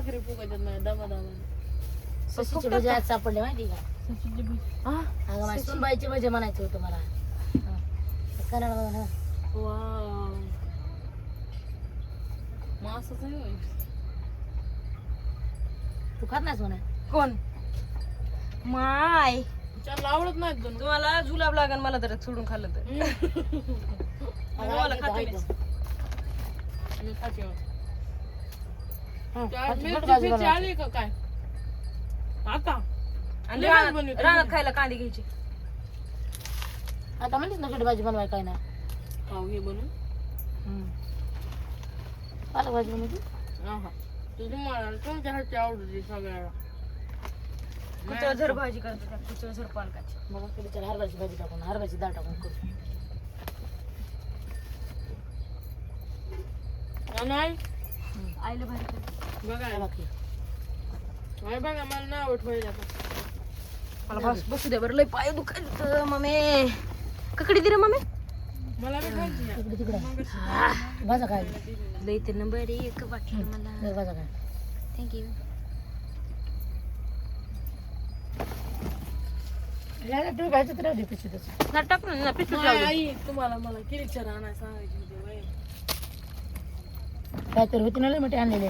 भाकरी फुगायच्यात नाही दमा दमा सशीची भजी आज सापडले माहिती का? हा? अगं माझ्या सुनबाईची भजी म्हणायचं होतं मला. हा. ना वाव. मग असंच आहे होय. तू खात नाहीस म्हणा? कोण? माय. आवडत नाहीत दोन. तुम्हाला जुलाब लागन मला तर सोडून खाल्लं तर. अगं, मला ऐक खाते इथं, ऐक. मी. खाते. हो. हा, मिरची. आली का काय? आता. आणि रानात भाजी बनवते. रानात खायला कांदे घ्यायचे. आता म्हणलीस ना कधी भाजी बनवाय काय ना खाऊ हे बनवून. पालक भाजी बनवली आहा. तुझी मला तुमच्या हातची आवडते सगळ्याला. कुचळ झर भाजी करतो कुचळ झर पालकाची. मग त्याला हरभऱ्याची भाजी टाकून हरभऱ्याची डाळ टाकून करू. नाही आईला भारी. बघा बघा मला आवडत पहिल्या मला बस बसू दे बरं लय पाय दुखायत मम्मी ककडी दे रे मम्मी मला बी खायची नाही. तिकडे तिकडे. भाजा काय लय ते नंबर एक वाटलं मला. काय थँक्यू याला तर राहू दे ना टाक ना पिशवीत नाही, लावली. आई तुम्हाला मला किरीच्या राहणार सांगायची. काय तर होती ना लय मोठे आणलेले.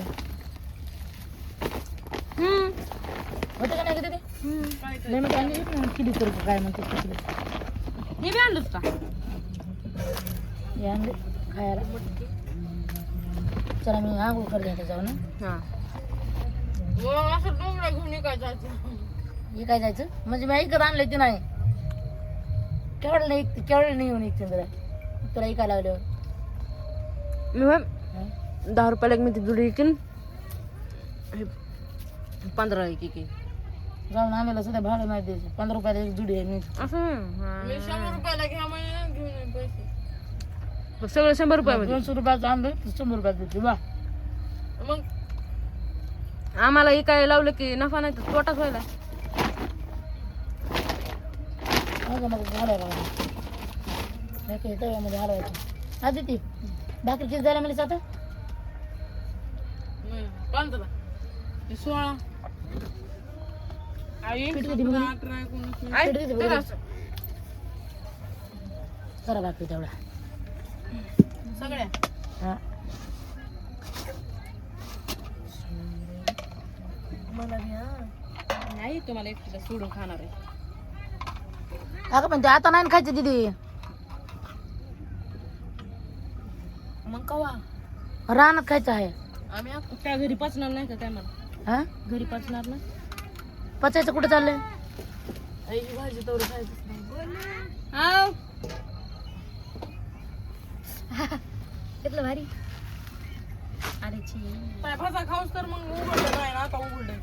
होते का नाही का ते? हम्म. काय तर लय मोठे आणलेले ना किती करू काय म्हणते किती हे बी आणलंच का? हे आणले खायला. चला मी आंघोळ करते आता जाऊ ना. हा. मग असं डोंगरा घेऊन काय जायचं? हे काय जायचं? म्हणजे मी ऐकत आणले ते नाही. केवढं नाही केवढं नाही येऊन ऐकते तुला तुला ऐकायला लागल्यावर हं? दहा रुपयाला एक मी ती जुडी विकीन. हे पंधरा एक एक जाऊन आम्हाला सुद्धा भाडं नाही द्यायचं. पंधरा रुपयाला एक जुडी आहे मी. असं. मी शंभर रुपयाला घ्या घेऊन ये पैसे. मग सगळं शंभर रुपयामध्ये. दोनशे रुपयाचं आणलं तर शंभर रुपयात देते वा. मग? आम्हाला हे काय लावलं की नफा नाही तर तोटाच व्हायला. माझ्या मध्ये घालायला लागलं नाही काही तव्यामध्ये हलवायचं आधी ती भाकरी किती झाल्या म्हणजे आता? नाही, पंधरा ते सोळा आई किती किती सतरा, मुली? अठरा एकोणीस वीस. आई, किती किती तर बरं? असं. करा भाकरी तेवढा सगळ्या हा मला बी हा नाही तुम्हाला एकटीला सोडून खाणार आहे अगं पण ते आता नाही ना खायचं दिदी मग कवा रानात खायचं आहे आम्ही त्या घरी पचणार नाही का काय मला हा? घरी पचणार ना पचायचं कुठं चाललंय? आईची भाजी तेवढं खायचंच नाही. आव. भारी? अरे छी. काय भाजा खाऊस तर मग उघडलं नाही ना आता उघडलं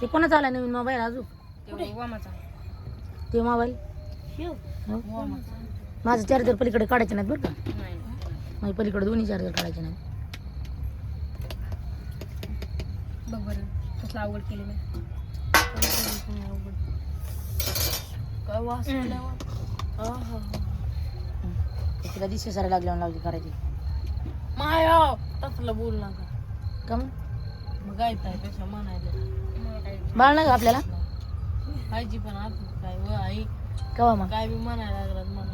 ते कोणाचा आला नवीन मोबाईल अजून? ते वामाचा ते मोबाईल हो. माझं चार्जर पलीकडे काढायचे नाहीत बरं का? नाही. माझ्या पलीकडे दोन्ही चार्जर काढायचे नाहीत. बघ बरं कसलं आवड केली मी काय वास. तिला दिशे सारे लागल्यावर लावली करायची. माया तसलं बोल नका का मग? मग गायतायपेक्षा म्हणायला बाळ नाही का आपल्याला? आईची पण आता काय व आई? कवा मग? काय बी म्हणायला लागलात मला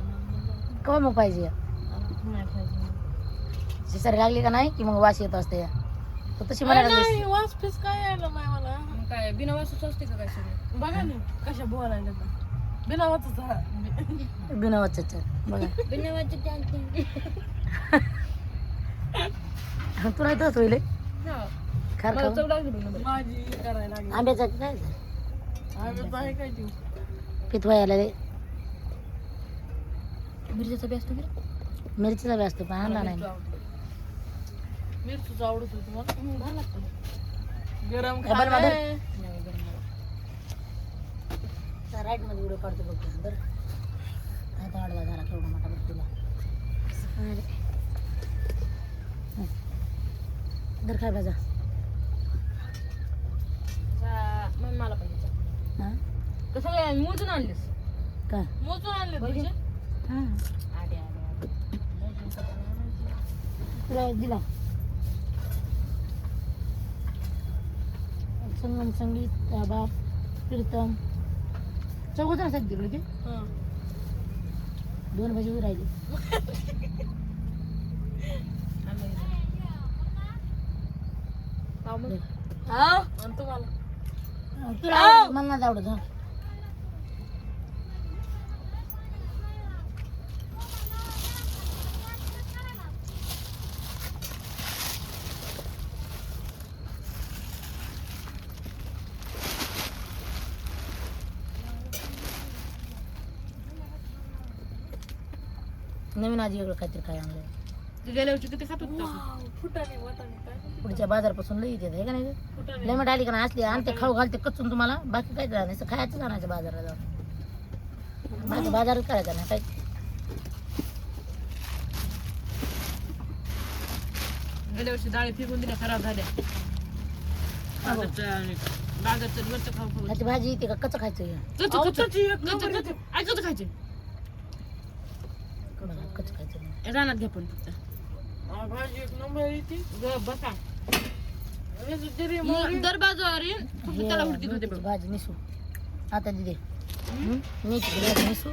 कवा मग पाहिजे? आता नाही पाहिजे. दिशे सारे लागली का नाही की मग वास येत असते. या तर तशी म्हणायला नाही, लागलीस. वास फिस काय यायला नाही मला? मग काय बिना वासूच असते का काय सगळं? बघा ना कशा बोलायला तर बिना वाचच बिना वाचायचं बघा. बिना वासूच तू नाही तसं होईल खार मला चव लागली. माझी करायला लागली. आंब्याचं काय आम्ही आहे काय ती? पित व्हायला रे मिरच्याचा बी असतो? मिरचीचा बी असतो पण आणला नाही. मिरचीच आवडत. होती मला. भारी लागतं. गरम ए, बरं, खाते. नाही, गरम नाही. राईटमध्ये उडे काढतो बघ बरं. आता आडवा झाला केवढा मोठा बघ तुला. दर काय भाजा जा, मग मला पाहिजे. हा? कसं काय मोजून आणलीस? काय? मोजून आणले तुझे? दिला संगम संगीत आभार कीर्तन. चौघ जण आहेत तिकडे? ते दोन उभी राहिली. हा. तुम्हाला? तुला नाही आवडत आजी वेगळं काहीतरी काय आणलंय. तू गेल्या वर्षी किती खात होता? वाव, फुटाणे वाटाणे काय पुढच्या बाजारपासून लई येते हे का नाही ते? फुटाणे लेमट आली का नाही असली आणते खाऊ घालते कच्चून तुम्हाला बाकी काय नाही खायचं आणायचं बाजाराला जाऊन. बाकी बाजारात करायचं नाही काय? गेल्या वर्षी डाळी फेकून दिल्या खराब झाल्या. बाजारचं आणि बाजारचं वरचं खाऊ खाऊ. ह्याची भाजी येते का? कच्चं खायचं हे? कच्चं- कच्चं- कच्चं- कच्चं. कच्चं खायचं? खायचं नाही. रानात घ्या पण फक्त. भाजी एक नंबर येते ग बसा. याचं जिरे मोहरी. दर बाजारी फक्त हे त्याला हुडकीत होते मेथीची बघ भाजी निसू. आता दिदे मेथीची भाजी निसू?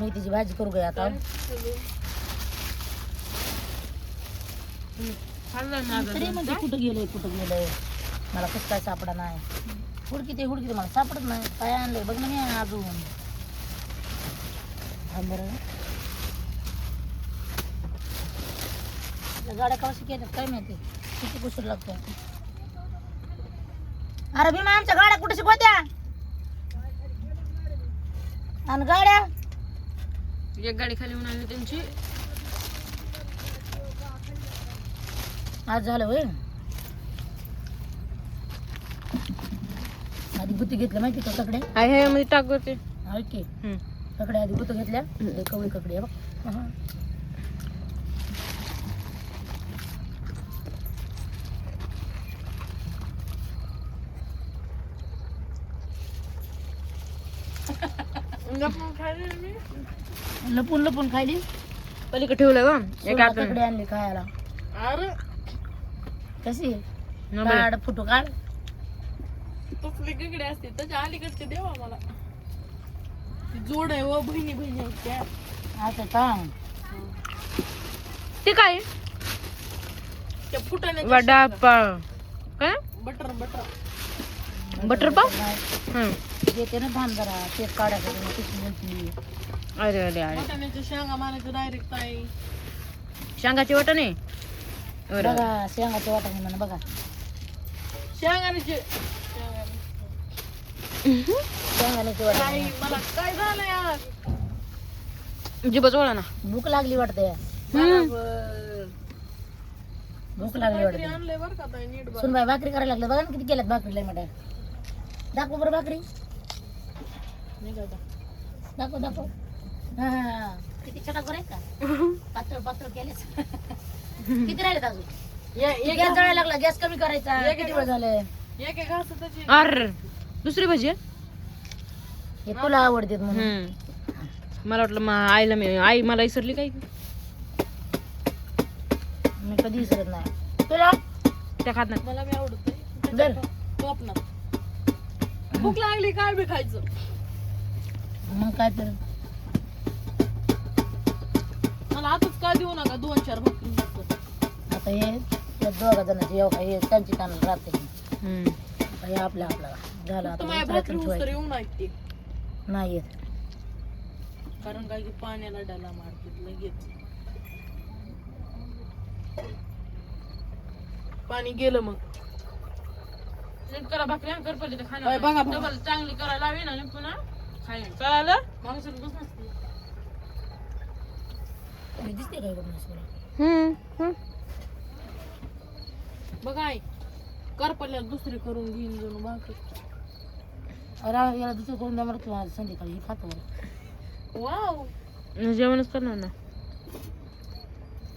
मेथीची भाजी करू गया आता? खाल्लं ना तरी म्हणजे कुठं गेलंय कुठं गेलंय? मला कसं काय सापडा नाही. हुडकी ते हुडकी ते मला सापडत नाही. काय आणलंय? बघ ना मी अजून. थांब बरं. गाड्या कशी केल्यात काय माहिती? किती कुशीर लागतो अरे भीमा आमच्या गाड्या कुठे शिकवत्या आणि गाड्या? एक गाडी खाली म्हणून आली त्यांची. आज झालं होय. आधी गुत्ती घेतलं माहिती का ककडे? आहे हे मध्ये टाक होते ओके ककडे आधी गुत्त घेतल्या हे कवळी ककडे आहे बघ. लपून. लपून लपून खायली. पलीकडे ठेवलं ग. एक आणले खायला. अरे. कशी. काढ फोटो काढ. तसली गगडे असते त्याच्या अलीकडचे देवा मला. ती जोड आहे व बहिणी बहिणी आहेत त्या. आता का ते काय? त्या फुटाण्याच्या वडापाव. काय? Butter butter. बटर पाव? हं. येते ना धान जरा ते काढायचं म्हटली अरे अरे अरे. शेंगा मारायचं डायरेक्ट ताई. शेंगाची वाटणे? बरं. बघा शेंगाचे वाटाणे म्हणा बघा. शेंगाण्याचे शेंगाण्याचे ताई वाटाणे मला काय झालं यार जिबच वळा ना. भूक लागली वाटते. बरोबर भूक लागली काहीतरी वाटते. आणलंय बरं का ताई नीट बघ. सुनबाई भाकरी करायला लागले. बघा ना किती केल्यात भाकरी लय मोठ्या. दाखव बरं भाकरी. दाखव दाखव. हा. किती छटाक आहे का? पातळ पातळ केलेच किती राहिलेत अजून? गॅस जळायला लागला? गॅस कमी करायचा. एक- किती वेळ झाले? एक एक अर दुसरी भाजी? हे तुला आवडते म्हणून. मला वाटलं मा आईला मी आई मला विसरली काय? मी कधी विसरत नाही. तुला? त्या खात नाही. मला मी आवडत दर टोपनात भूक लागली काय बी खायचं. मग काय तर मला आताच काय देऊ नका दोन चार भाकरी. आता हे या दोघा जणांचे येऊ हे त्यांची कान राहते हं. आता हे आपल्या आपल्याला झालं फक्त आता माझ्या उचलायचं भाकरी आणि उस्तर ठेवायचं. येऊन ऐकते नाही येत कारण काय की पाण्याला डाला मारतात लगेच पाणी गेलं मग नीट करा भाकरी हं, कर पहिले ते खाणं. बाय, बघा, बघा. डबल चांगली करायला हवी ना पुन्हा कळालं? माणूस बस नसते मी दिसते काय बघ. बघा आई करपल्यात दुसरी करून घेऊन जाऊन अरे याला दुसरं करून द्या मला तुम्हाला संध्याकाळी हे खातो. वाव. जेवणच करणार ना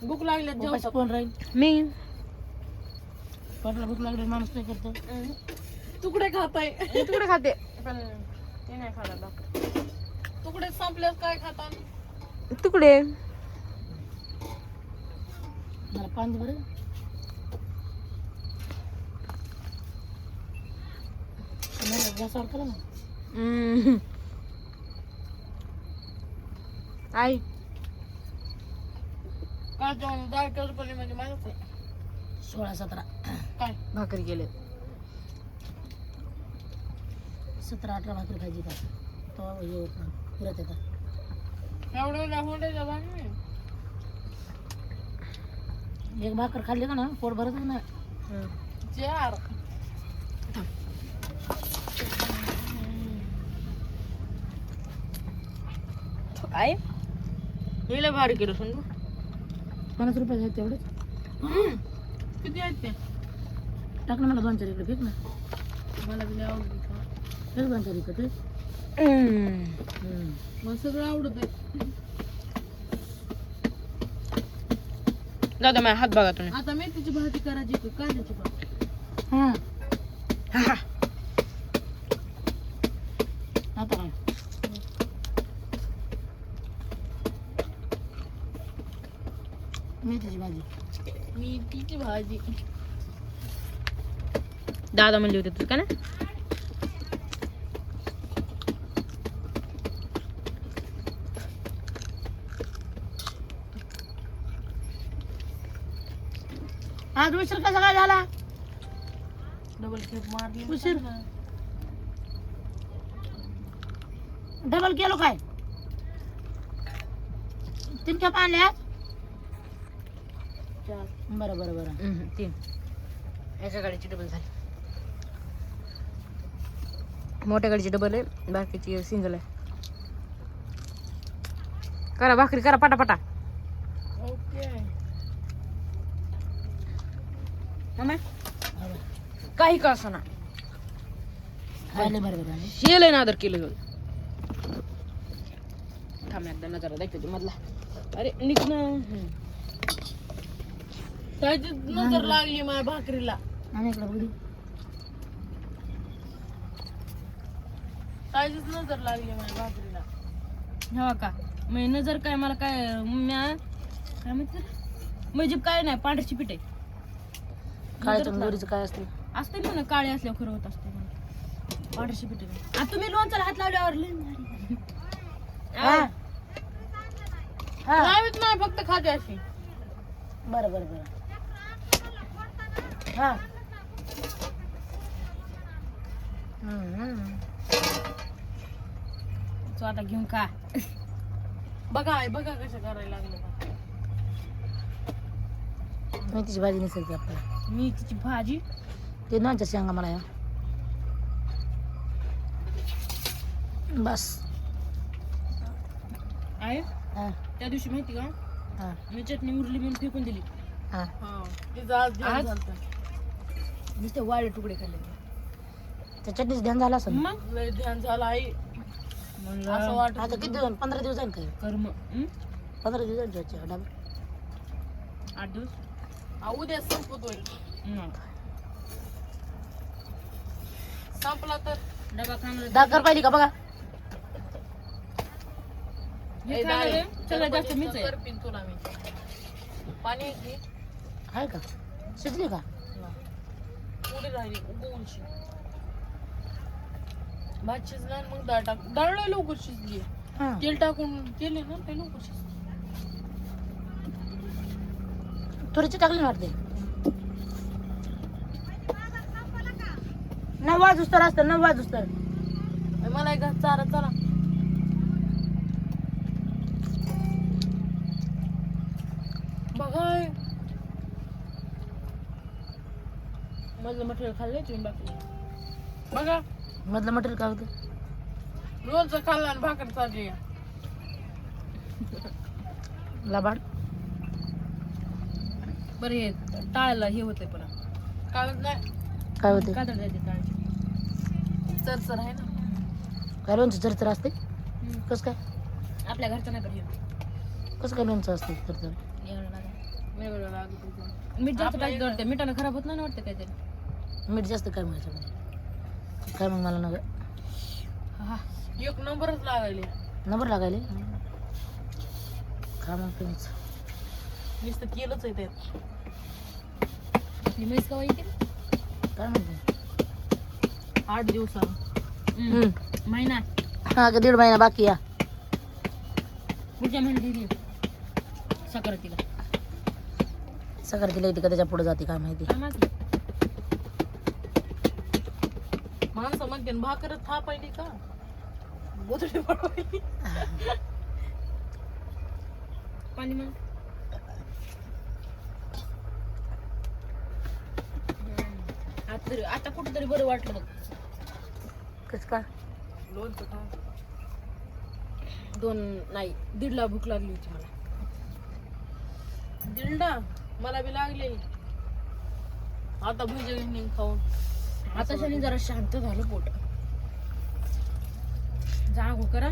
भूक लागल्यात उपाशी जेवतात कोण राहील? मी. पोटाला भूक लागली माणूस काय करतो. तुकडे खाताय? मी तुकडे खाते. पण नाही खाणार भाकरी. तुकडे संपल्यास काय खाता तुकडे. मला बरं. गॅसवर केलं ना. हम्म. आई. काय जेवण? डाळ कल्पनी म्हणजे आहे. सोळा सतरा. काय? भाकरी केले सतरा अठरा भाकरी खायची का तो हे होत नाही. पुरत येतात. एवढं एक भाकर खाल्ली का ना पोट भरतच नाही. चार. हिला भारी केलं सुन पन्नास रुपये आहेत तेवढेच. किती आहेत ते? टाक ना मला दोन चार इकडे फेक ना. मला मला सगळं आवडत आहे जाऊ दे माझ्या हात बघा तुम्ही. आता मेथीची भाजी करायची का? कांद्याची भाजी. हां हा, हा. आता काय? मेथीची भाजी. मेथीची भाजी. दादा म्हणले होते तुझं का ना आज उशीर कसा काय झाला? डबल खेप मारली. उशीर. डबल केलो काय? तीन खेप आणल्या चार. बरं बरं बरं. तीन. एका गाडीची डबल झाली. मोठ्या गाडीची डबल आहे बाकीची सिंगल आहे. करा भाकरी करा पटापटा. ओके मम्मी बरं. काही का असं ना खायला बरं बरं आणि शेल ना आदर केलं थांब एकदा नजर दाखवते मधला. अरे निघ ना. हम्म. त्याची नजर लागली माझ्या भाकरीला. त्याचीच नजर लागली माझ्या भाकरीला. हो का? म्हणजे नजर काय मला काय म्या काय म्हणते? म्हणजे काय नाही पांढरची पीठ आहे. काय काय असते असते ना काळे असल्यावर खरं होत असते. पांढरची पीठ आता तुम्ही लोणच्याला हात लावल्यावर लय भारी. हा. आ, हा. लावीत नाही फक्त खाते अशी. बरं बरं बरं. हा. हम्म, हम्म. तो आता घेऊन का बघा आई बघा कसं करायला लागलं. मेथीची भाजी नसेल आपल्याला. मी तिची भाजी? ते नॉनच्या शेंगा मला या. बस. आहे हा. त्या दिवशी माहिती का? हा. मी चटणी उरली म्हणून फेकून दिली. हा. आज. नुसते वाळे तुकडे खाल्ले त्या चटणीचं ध्यान झालं असं मग? लय ध्यान झालं आई. म्हणलं असं वाटत आता किती दिवस पंधरा दिवस जाईल काय? कर्म. हं? पंधरा दिवस जायचे डबा आठ दिवस? उद्या संपतोय. संपला तर डबा खाणार दाखर पाहिली का बघा हे खाणार आहे, सगळ्यात जास्त मीच आहे करपीन तुला मी पाणी आहे की? आहे का शिजली का पुढे राहिली उगवूनशी भात शिजला आणि मग डाळ टाक डाळ लय लवकर शिजली हा तेल टाकून केले ना ते लवकर शिजली थोडीशी टाकली वाटते नऊ वाजूस तर असतं नऊ वाजूस तर. मला एक चारा चला. बघाय मधलं मटेरियल खाल्लंय तुम्ही बाकी? बघा. मधलं मटेरियल होतं लोणचं खाल्लं आणि भाकर चालली लबाड. बरं हे टाळायला हे होतंय पण काळच नाही. काय होते कातड जायचे टाळायचे. चरचर आहे ना. काय लोणचं चरचर असते कसं काय? आपल्या घरचं नाही बरं हे कसं काय लोणचं असते चरचर एवढं होतं. मीठ जास्त आपल्या इकडं- वाटतं मिठानं खराब होत नाही ना वाटतं काहीतरी? मीठ जास्त काय म्हणायचं काय मग मला नग हा. एक नंबरच लागायले. नंबर लागायले? खा मग प्रिन्स नुसतं केलंच आहे त्यात. म्हैस कवा येते काय म्हणते आठ दिवसानं. महिना. हा का दीड महिना बाकी या पुढच्या महिन्यात सगळं तिला येते का त्याच्या पुढे जाते काय माहिती. माणसं म्हणते भाकर थापायली का? गोधडी पडवायली. पाणी मग? आता तरी आता कुठं तरी बरं वाटलं बघ. कस का लोणचं खा दोन नाही दीडला भूक लागली होती मला. दिंडा मला बी लागले. आता भुजंग खाऊन. आता शनी जरा शांत झालं पोट. जागो करा.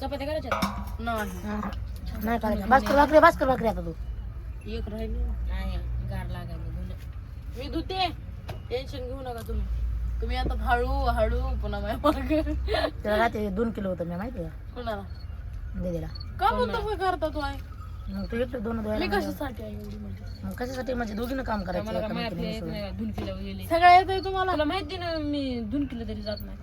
चपात्या करायच्या नाही. नाही करायचं भास्कर भाकरी भास्कर भाकरी आता तू. एक राहिली. नाही गार लागायला. मी धुते. टेन्शन घेऊ नका तुम्ही. तुम्ही आता हळू हळू पुन्हा माझ्या मागे. त्याला रात्री दोन किलो होतं मी माहिती का कुणाला? दिदीला का म्हणतो काय करता तू आहे मग तू एकटं दोन मी म्हणजे. कशासाठी आहे एवढी म्हणजे? मग कशासाठी? म्हणजे दोघीनं काम करायचं मला काय माहिती येत. नाही, गेले. आहे तुम्हाला? माहिती ना मी धुन किलो तरी जात नाही.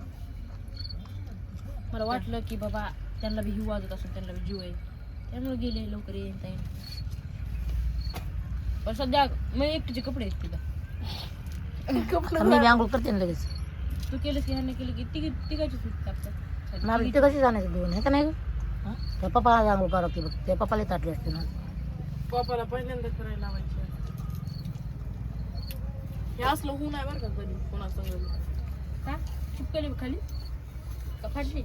मला वाटलं की बाबा त्यांना बी हिव वाजत असून त्यांना बी जीव आहे. त्यामुळे गेले लवकर येईन ताईन पण सध्या मी एकटीचे कपडे आहेत तिला. मी आंघोळ करते ना लगेच. तू केलं की ह्याने केलं की तिघी तिघाची सूट टाकतात? मला ते कशी जाण्याचं दोन हे का नाही गं? हा? त्या पप्पा आज आंघोळ करते बघ. त्या पप्पाला ताटली असते ना. पप्पाला पहिल्यांदा करायला लावायची. हे असलं होऊ नाही बरं का कधी कोणाचं का? चिपकली खाली. का फाटली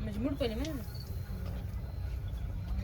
म्हणजे मुड पहिले माहिती ना